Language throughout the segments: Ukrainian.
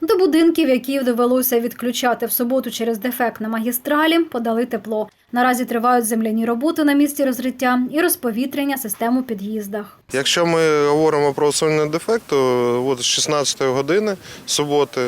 До будинків, які довелося відключати в суботу через дефект на магістралі, подали тепло. Наразі тривають земляні роботи на місці розриття і розповітрення систем у під'їздах. Якщо ми говоримо про усунення дефекту, от з 16 години суботи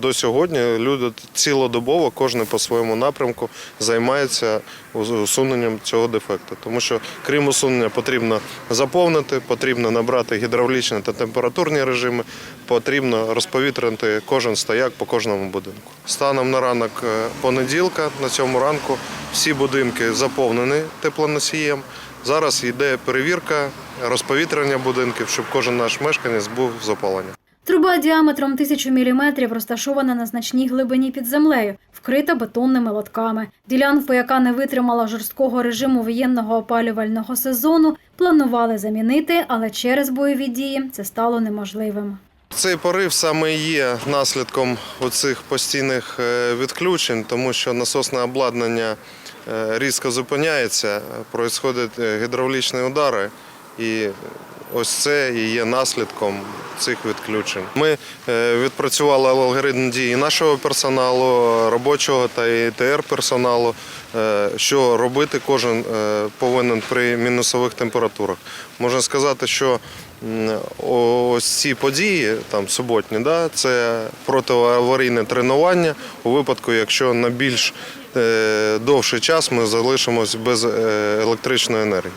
до сьогодні люди цілодобово, кожен по своєму напрямку займається усуненням цього дефекту. Тому що крім усунення потрібно заповнити, потрібно набрати гідравлічні та температурні режими, потрібно розповітрити кожен стояк по кожному будинку. Станом на ранок е, понеділка, на цьому ранку, всі будинки заповнені теплоносієм. Зараз йде перевірка розповітрення будинків, щоб кожен наш мешканець був з опалення. Труба діаметром 1000 мм розташована на значній глибині під землею, вкрита бетонними лотками. Ділянку, яка не витримала жорсткого режиму воєнного опалювального сезону, планували замінити, але через бойові дії це стало неможливим. Цей порив саме є наслідком оцих постійних е, відключень, тому що насосне обладнання е, різко зупиняється, проїсходять е, гідравлічні удари, і ось це і є наслідком цих відключень. Ми е, відпрацювали алгоритм дії нашого персоналу, робочого та ІТР персоналу. е, Що робити кожен е, повинен при мінусових температурах. Можна сказати, що ось ці події, там суботні, да, це протиаварійне тренування у випадку, якщо на більш довший час ми залишимось без електричної енергії.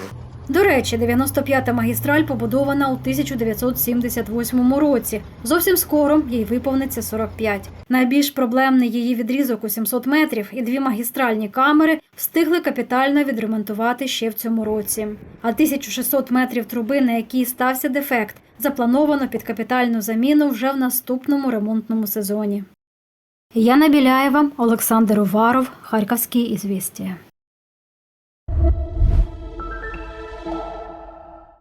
До речі, 95-та магістраль побудована у 1978 році. Зовсім скоро їй виповниться 45. Найбільш проблемний її відрізок у 700 метрів і дві магістральні камери встигли капітально відремонтувати ще в цьому році. А 1600 метрів труби, на якій стався дефект, заплановано під капітальну заміну вже в наступному ремонтному сезоні. Яна Біляєва, Олександр Уваров, Харківські ізвістія.